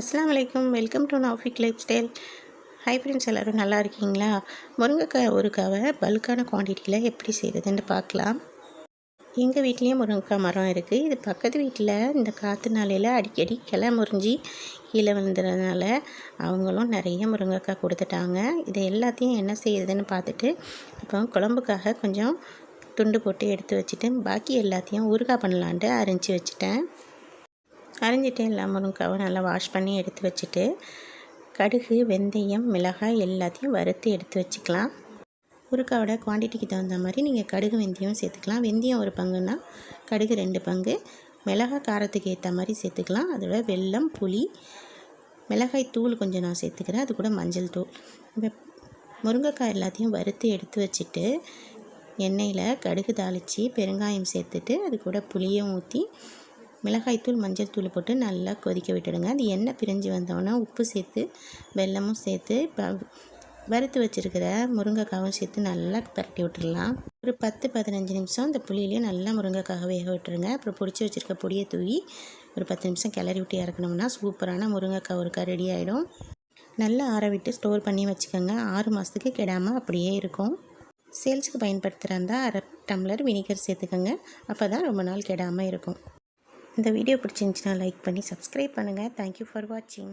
அஸ்லாம் வலைக்கம் welcome to Nafik lifestyle hi friends எல்லோரும் நல்லா இருக்கீங்களா? முருங்கைக்காய் ஒரு பல்கான குவான்டிட்டியில் எப்படி செய்கிறதுன்னு பார்க்கலாம். எங்கள் வீட்லேயும் முருங்கைக்காய் மரம் இருக்குது இது பக்கத்து வீட்டில் இந்த காற்று நாளையில் அடிக்கடி கிளை முறிஞ்சி கீழே விழுந்துறதுனால அவங்களும் நிறைய முருங்கைக்காய் கொடுத்துட்டாங்க. இதை எல்லாத்தையும் என்ன செய்யுதுன்னு பார்த்துட்டு இப்போ குழம்புக்காக கொஞ்சம் துண்டு போட்டு எடுத்து வச்சுட்டு பாக்கி எல்லாத்தையும் ஊறுகாய் பண்ணலான்ட்டு அரிஞ்சு வச்சுட்டேன். அரைஞ்சிட்டு எல்லா முருங்கைக்காவை நல்லா வாஷ் பண்ணி எடுத்து வச்சுட்டு கடுகு வெந்தயம் மிளகாய் எல்லாத்தையும் வறுத்து எடுத்து வச்சுக்கலாம். முருக்காவோட குவான்டிட்டிக்கு தகுந்த மாதிரி நீங்கள் கடுகு வெந்தயம் சேர்த்துக்கலாம். வெந்தயம் ஒரு பங்குன்னா கடுகு ரெண்டு பங்கு. மிளகாய் காரத்துக்கு ஏற்ற மாதிரி சேர்த்துக்கலாம். அதோட வெல்லம் புளி மிளகாய் தூள் கொஞ்சம் நான் சேர்த்துக்கிறேன். அது கூட மஞ்சள் தூள். இப்போ முருங்கைக்காய் எல்லாத்தையும் வறுத்து எடுத்து வச்சுட்டு எண்ணெயில் கடுகு தாளித்து பெருங்காயம் சேர்த்துட்டு அது கூட புளியும் ஊற்றி மிளகாய்த்தூள் மஞ்சள் தூள் போட்டு நல்லா கொதிக்க விட்டுடுங்க. அது எண்ணெய் பிரிஞ்சு வந்தோன்னா உப்பு சேர்த்து வெல்லமும் சேர்த்து வறுத்து வச்சுருக்கிற முருங்கைக்காவும் சேர்த்து நல்லா பரட்டி விட்டுடலாம். ஒரு பத்து பதினஞ்சு நிமிஷம் அந்த புளியிலையும் நல்லா முருங்கைக்காக வேக விட்டுருங்க அப்புறம் பிடிச்சி வச்சுருக்க பொடியை தூவி ஒரு பத்து நிமிஷம் கிளறி விட்டு இறக்கணும்னா சூப்பரான முருங்கைக்காய் ஒருக்கா ரெடி ஆகிடும் நல்லா ஆற விட்டு ஸ்டோர் பண்ணி வச்சுக்கோங்க. ஆறு மாதத்துக்கு கெடாமல் அப்படியே இருக்கும். சேல்ஸுக்கு இருந்தால் அரை டம்ளர் வினிகர் சேர்த்துக்கோங்க. அப்போ தான் ரொம்ப நாள் கெடாமல் இருக்கும். இந்த வீடியோ பிடிச்சிருந்துச்சின்னா லைக் பண்ணி சப்ஸ்கிரைப் பண்ணுங்கள் தேங்க்யூ ஃபார் வாட்சிங்